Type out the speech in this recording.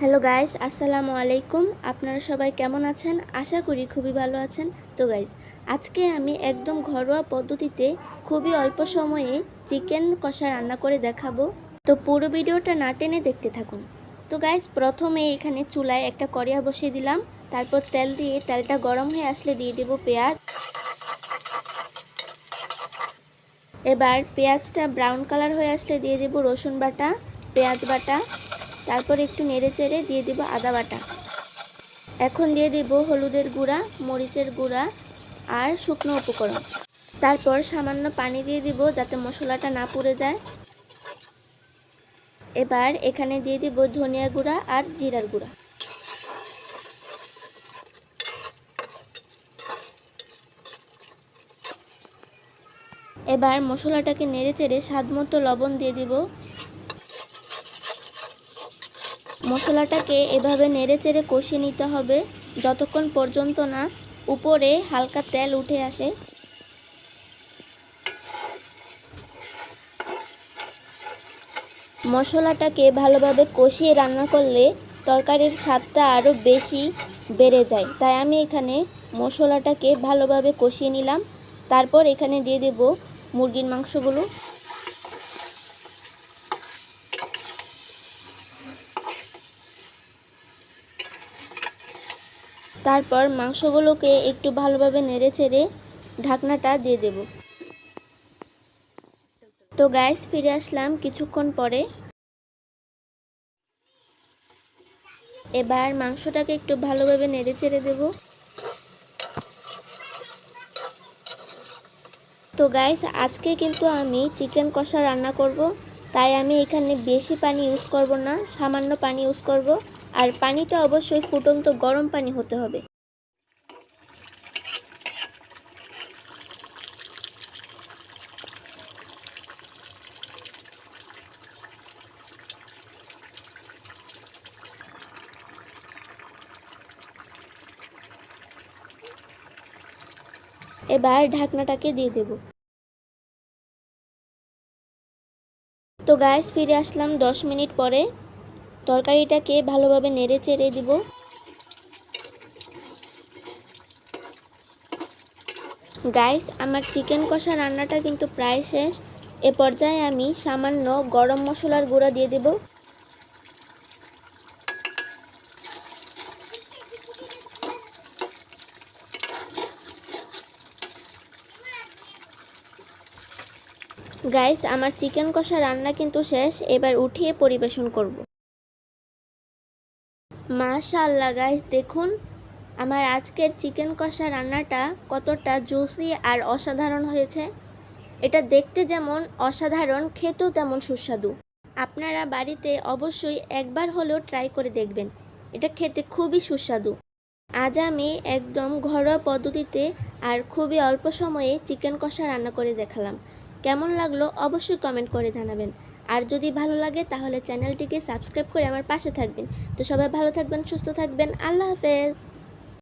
Hello guys, আসসালামু আলাইকুম। আপনারা সবাই কেমন আছেন? আশা করি খুবই ভালো আছেন। তো গাইস, আজকে আমি একদম ঘরোয়া পদ্ধতিতে খুবই অল্প সময়ে চিকেন কষা রান্না করে দেখাবো। তো পুরো ভিডিওটা না টেনে দেখতে থাকুন। তো গাইস, প্রথমে এখানে চুলায় একটা কড়িয়া বসিয়ে দিলাম। তারপর তেল দিয়ে তেলটা গরম হয়ে আসলে দিয়ে দেবো পেঁয়াজ। এবার পেঁয়াজটা ব্রাউন কালার হয়ে আসলে দিয়ে দেবো রসুন বাটা, পেঁয়াজ বাটা। তারপর একটু নেড়ে চেড়ে দিয়ে দেবো আদা বাটা। এখন দিয়ে দেবো হলুদের গুঁড়া, মরিচের গুঁড়া আর শুকনো উপকরণ। তারপর সামান্য পানি দিয়ে দিব যাতে মশলাটা না পুড়ে যায়। এবার এখানে দিয়ে দিব ধনিয়া গুঁড়া আর জিরার গুঁড়া। এবার মশলাটাকে নেড়ে চেড়ে স্বাদ মতো লবণ দিয়ে দিব। মশলাটাকে এভাবে নেড়ে চেড়ে কষিয়ে নিতে হবে। যতক্ষণ পর্যন্ত না উপরে হালকা তেল উঠে আসে। মশলাটাকে ভালোভাবে কষিয়ে রান্না করলে তরকারির স্বাদটা আরও বেশি বেড়ে যায়। তাই আমি এখানে মশলাটাকে ভালোভাবে কষিয়ে নিলাম। তারপর এখানে দিয়ে দেব মুরগির মাংসগুলো। তারপর মাংসগুলোকে একটু ভালোভাবে নেড়ে চেড়ে ঢাকনাটা দিয়ে দেব। তো গ্যাস ফিরে আসলাম কিছুক্ষণ পরে। এবার মাংসটাকে একটু ভালোভাবে নেড়ে চেড়ে দেব। তো গাইস আজকে কিন্তু আমি চিকেন কষা রান্না করব, তাই আমি এখানে বেশি পানি ইউজ করব না, সামান্য পানি ইউজ করব। আর পানিটা অবশ্যই ফুটন্ত গরম পানি হতে হবে। এবার ঢাকনাটাকে দিয়ে দেব। তো গ্যাস ফিরে আসলাম দশ মিনিট পরে। তরকারিটাকে ভালোভাবে নেড়ে চেড়ে দিব। গাইস আমার চিকেন কষা রান্নাটা কিন্তু প্রায় শেষ। এ পর্যায়ে আমি সামান্য গরম মশলার গুঁড়া দিয়ে দেব। গাইস আমার চিকেন কষা রান্না কিন্তু শেষ। এবার উঠিয়ে পরিবেশন করব। মাশাআল্লাহ গাইস দেখুন, আমার আজকের চিকেন কষা রান্নাটা কতটা জুসি আর অসাধারণ হয়েছে। এটা দেখতে যেমন অসাধারণ, খেতেও তেমন সুস্বাদু। আপনারা বাড়িতে অবশ্যই একবার হলেও ট্রাই করে দেখবেন। এটা খেতে খুবই সুস্বাদু। আজ আমি একদম ঘরোয়া পদ্ধতিতে আর খুবই অল্প সময়ে চিকেন কষা রান্না করে দেখালাম। কেমন লাগল অবশ্যই কমেন্ট করে জানাবেন। আর যদি ভালো লাগে, তাহলে চ্যানেলটিকে সাবস্ক্রাইব করে আমার পাশে থাকবেন। তো সবাই ভালো থাকবেন, সুস্থ থাকবেন। আল্লাহ হাফেজ।